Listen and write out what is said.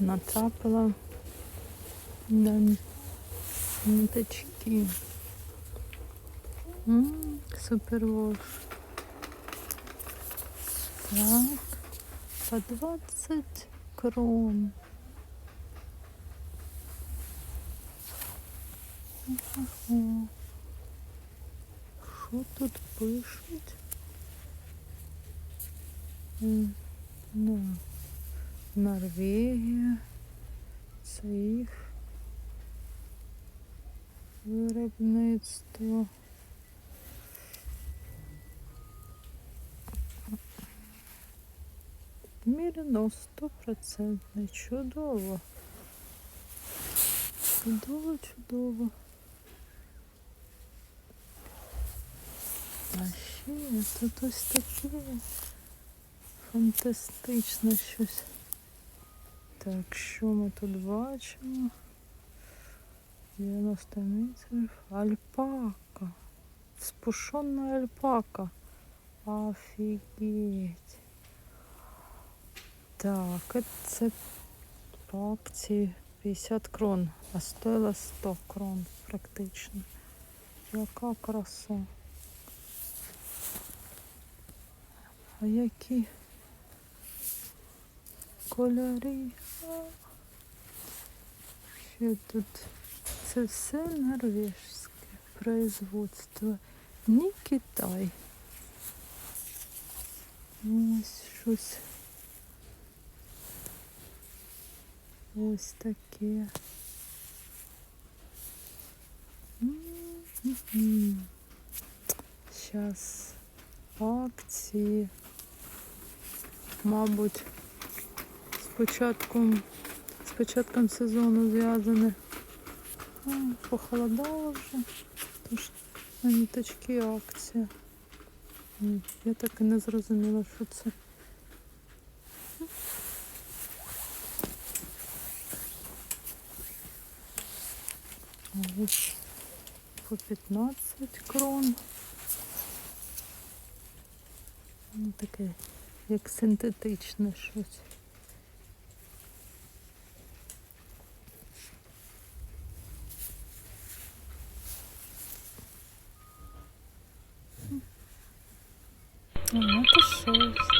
натрапила на ниточки. Супервош. Так, по 20 крон. Ага. Що тут пишуть? Ну, Норвегія. Це їх виробництво. Міряно 100%. Чудово. Чудово, чудово. А ще тут ось таке фантастичне щось. Так, що ми тут бачимо? 90 метрів. Альпака. Спушенна альпака. Офігеть. Так, це по акції 50 крон, а стоїла 100 крон практично. Яка краса. А які кольори? Що тут? Це все норвежське производство. Не Китай. Ось щось. Ось таке. Зараз акції. Мабуть, початком, з початком сезону зв'язане. Похолодало вже. Тож на ніточки акція. Я так і не зрозуміла, що це. Ось по 15 крон. Ну, таке, як синтетичне щось. 1906.